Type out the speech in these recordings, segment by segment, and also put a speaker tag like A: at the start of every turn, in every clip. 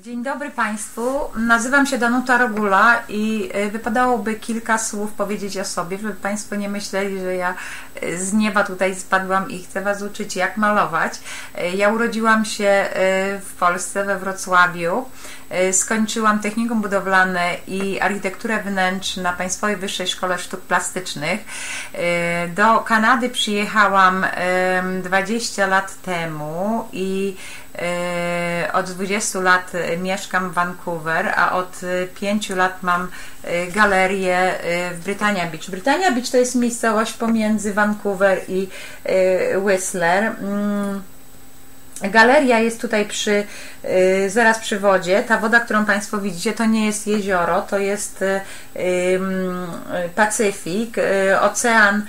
A: Dzień dobry Państwu, nazywam się Danuta Rogula i e, wypadałoby kilka słów powiedzieć o sobie, żeby Państwo nie myśleli, że ja e, z nieba tutaj spadłam i chcę Was uczyć jak malować. E, ja urodziłam się w Polsce, we Wrocławiu. Skończyłam technikum budowlane i architekturę wnętrz na Państwowej Wyższej Szkole Sztuk Plastycznych. Do Kanady przyjechałam 20 lat temu i od 20 lat mieszkam w Vancouver, a od 5 lat mam galerię w Britannia Beach. Britannia Beach to jest miejscowość pomiędzy Vancouver i Whistler. Mm, galeria jest tutaj przy, zaraz przy wodzie. Ta woda, którą Państwo widzicie, to nie jest jezioro, to jest Pacyfik. Ocean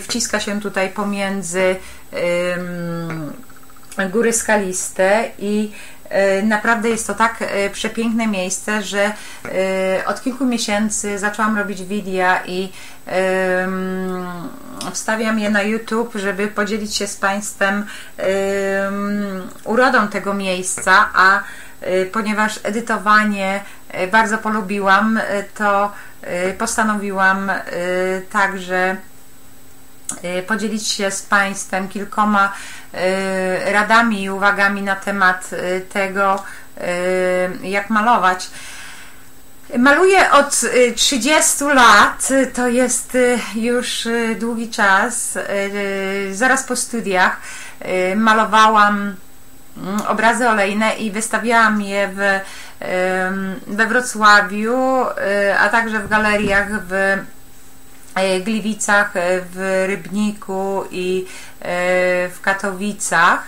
A: wciska się tutaj pomiędzy góry skaliste i e, Naprawdę jest to tak e, przepiękne miejsce, że e, od kilku miesięcy zaczęłam robić wideo i wstawiam je na YouTube, żeby podzielić się z Państwem urodą tego miejsca, a ponieważ edytowanie bardzo polubiłam, to postanowiłam także podzielić się z Państwem kilkoma y, radami i uwagami na temat y, tego, jak malować. Maluję od 30 lat, to jest już długi czas. Zaraz po studiach malowałam mm, obrazy olejne i wystawiałam je w, we Wrocławiu, a także w galeriach w Gliwicach, e, w Rybniku i e, w Katowicach.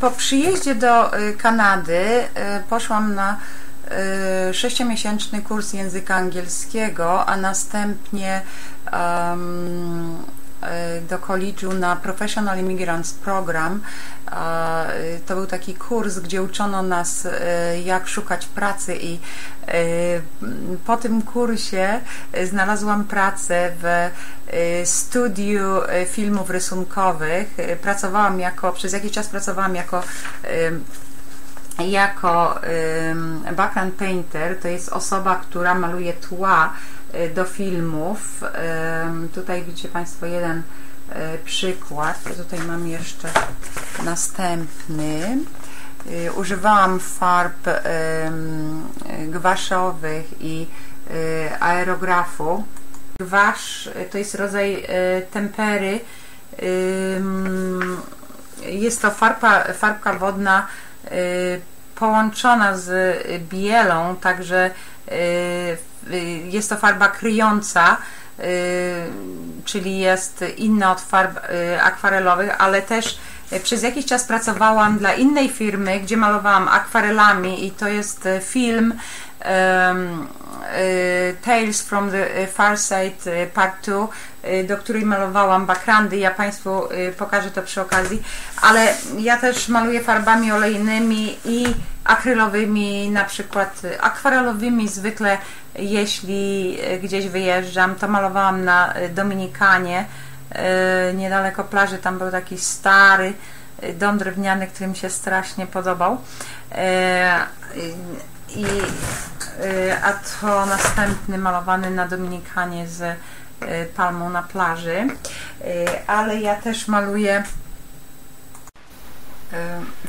A: Po przyjeździe do Kanady poszłam na sześciomiesięczny kurs języka angielskiego, a następnie E, do college'u na Professional Immigrants Program. E, to był taki kurs, gdzie uczono nas, e, jak szukać pracy i po tym kursie znalazłam pracę w studiu filmów rysunkowych. Pracowałam jako, przez jakiś czas pracowałam jako jako background painter, to jest osoba, która maluje tła Y, do filmów. Tutaj widzicie Państwo jeden y, przykład. Tutaj mam jeszcze następny. Y, używałam farb gwaszowych i aerografu. Gwasz to jest rodzaj tempery. Jest to farba, farbka wodna połączona z bielą, także Y, jest to farba kryjąca, y, czyli jest inna od farb y, akwarelowych, ale też przez jakiś czas pracowałam dla innej firmy, gdzie malowałam akwarelami i to jest film um, Tales from the Far Side Part 2, do której malowałam backgroundy. Ja Państwu pokażę to przy okazji, ale ja też maluję farbami olejnymi i akrylowymi, na przykład akwarelowymi zwykle jeśli gdzieś wyjeżdżam, to malowałam na Dominikanie, e, niedaleko plaży, tam był taki stary dom drewniany, który mi się strasznie podobał. E, I, e, a to następny malowany na Dominikanie z palmą na plaży. Ale ja też maluję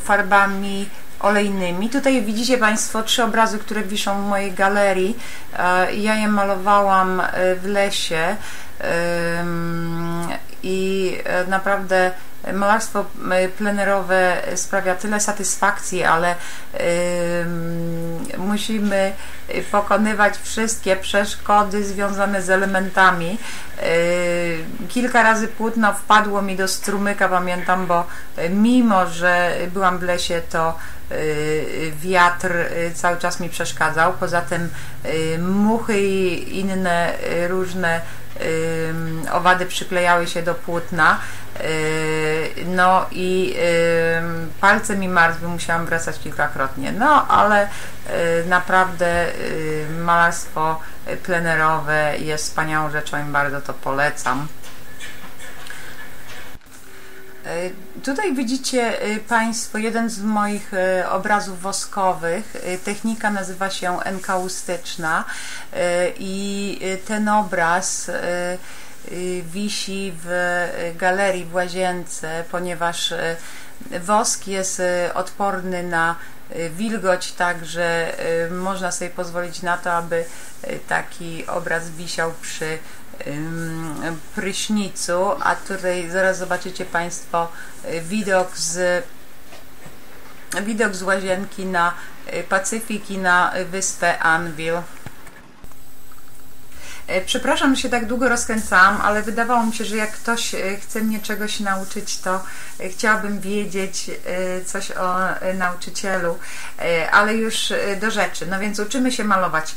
A: farbami olejnymi. Tutaj widzicie Państwo trzy obrazy, które wiszą w mojej galerii. E, ja je malowałam e, w lesie i e, naprawdę malarstwo plenerowe sprawia tyle satysfakcji, ale musimy pokonywać wszystkie przeszkody związane z elementami. kilka razy płótno wpadło mi do strumyka, pamiętam, bo mimo, że byłam w lesie, to wiatr cały czas mi przeszkadzał. Poza tym muchy i inne różne owady przyklejały się do płótna. No i palce mi marzły, musiałam wracać kilkakrotnie. No ale naprawdę malarstwo plenerowe jest wspaniałą rzeczą i bardzo to polecam. Tutaj widzicie Państwo jeden z moich obrazów woskowych. Technika nazywa się enkaustyczna i ten obraz wisi w galerii w łazience, ponieważ wosk jest odporny na wilgoć, także można sobie pozwolić na to, aby taki obraz wisiał przy prysznicu, a tutaj zaraz zobaczycie Państwo y, widok z widok z łazienki na y, Pacyfik i na wyspę Anvil. E, przepraszam, że się tak długo rozkręcałam, ale wydawało mi się, że jak ktoś e, chce mnie czegoś nauczyć, to e, chciałabym wiedzieć coś o nauczycielu, ale już do rzeczy. No więc uczymy się malować.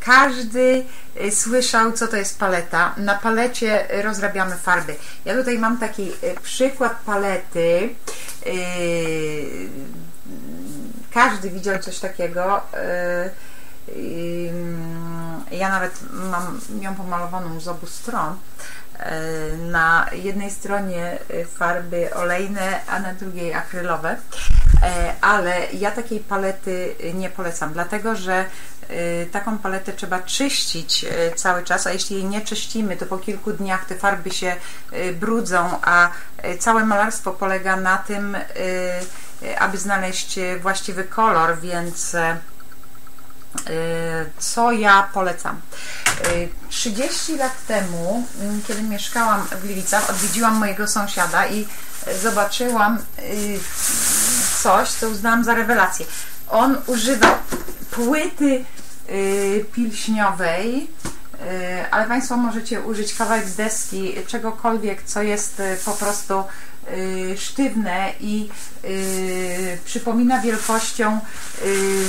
A: Każdy słyszał, co to jest paleta. Na palecie rozrabiamy farby. Ja tutaj mam taki przykład palety. Każdy widział coś takiego. Ja nawet mam ją pomalowaną z obu stron. E, na jednej stronie farby olejne, a na drugiej akrylowe, e, ale ja takiej palety nie polecam, dlatego że e, taką paletę trzeba czyścić cały czas, a jeśli jej nie czyścimy, to po kilku dniach te farby się brudzą, a całe malarstwo polega na tym, aby znaleźć właściwy kolor, więc co ja polecam? 30 y, lat temu, mm, kiedy mieszkałam w Gliwicach, odwiedziłam mojego sąsiada i zobaczyłam y, coś, co uznałam za rewelację. On używał płyty pilśniowej, ale Państwo możecie użyć kawałek deski, czegokolwiek, co jest po prostu Y, sztywne i y, przypomina wielkością y,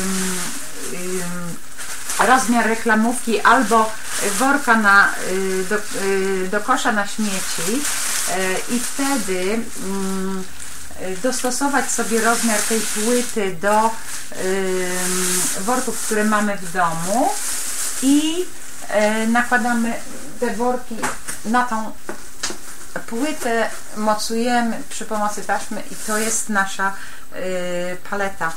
A: rozmiar reklamówki albo worka na, do, do kosza na śmieci i wtedy mm, dostosować sobie rozmiar tej płyty do worków, które mamy w domu i nakładamy te worki na tą płytę mocujemy przy pomocy taśmy i to jest nasza y, paleta.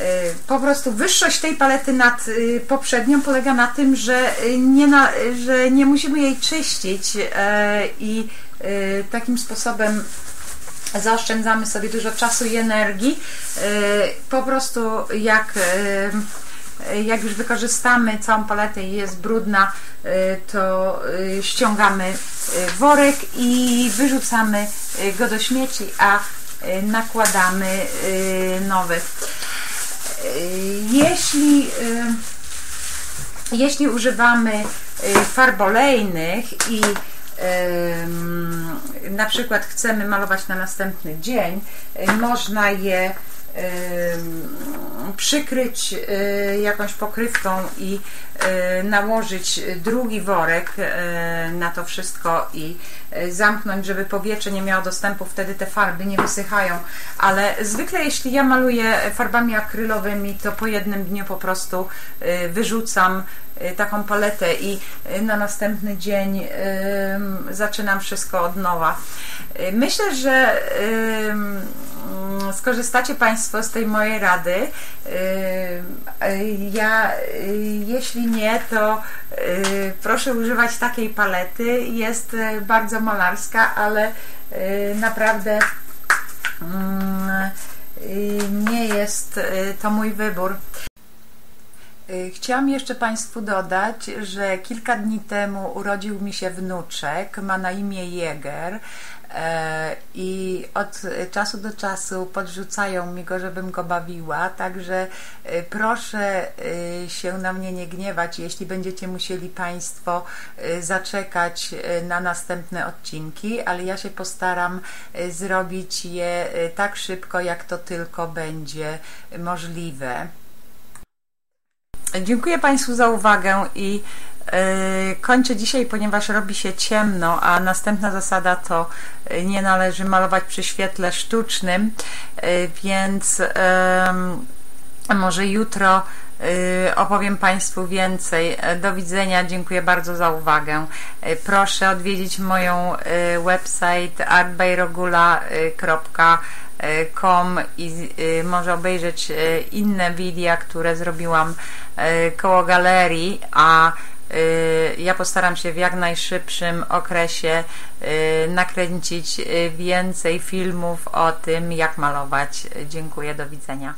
A: Y, po prostu wyższość tej palety nad y, poprzednią polega na tym, że nie, na, że nie musimy jej czyścić i takim sposobem zaoszczędzamy sobie dużo czasu i energii. Po prostu jak jak już wykorzystamy całą paletę i jest brudna, y, to y, ściągamy y, worek i wyrzucamy go do śmieci, a nakładamy nowy. Jeśli, jeśli używamy farb olejnych i na przykład chcemy malować na następny dzień, można je przykryć y, jakąś pokrywką i y, nałożyć drugi worek y, na to wszystko i zamknąć, żeby powietrze nie miało dostępu, wtedy te farby nie wysychają, ale zwykle jeśli ja maluję farbami akrylowymi, to po jednym dniu po prostu wyrzucam taką paletę i na następny dzień zaczynam wszystko od nowa. Myślę, że skorzystacie Państwo z tej mojej rady. Ja, jeśli nie, to proszę używać takiej palety. Jest bardzo malarska, ale naprawdę nie jest to mój wybór. Chciałam jeszcze Państwu dodać, że kilka dni temu urodził mi się wnuczek, ma na imię Jäger. E, i od czasu do czasu podrzucają mi go, żebym go bawiła, także e, proszę e, się na mnie nie gniewać, jeśli będziecie musieli Państwo zaczekać na następne odcinki, ale ja się postaram zrobić je tak szybko, jak to tylko będzie możliwe. Dziękuję Państwu za uwagę i kończę dzisiaj, ponieważ robi się ciemno, a następna zasada to e, nie należy malować przy świetle sztucznym, e, więc może jutro opowiem Państwu więcej. Do widzenia, dziękuję bardzo za uwagę. Proszę odwiedzić moją website artbyrogula.com i może obejrzeć inne wideo, które zrobiłam koło galerii, a ja postaram się w jak najszybszym okresie nakręcić więcej filmów o tym, jak malować. Dziękuję, do widzenia.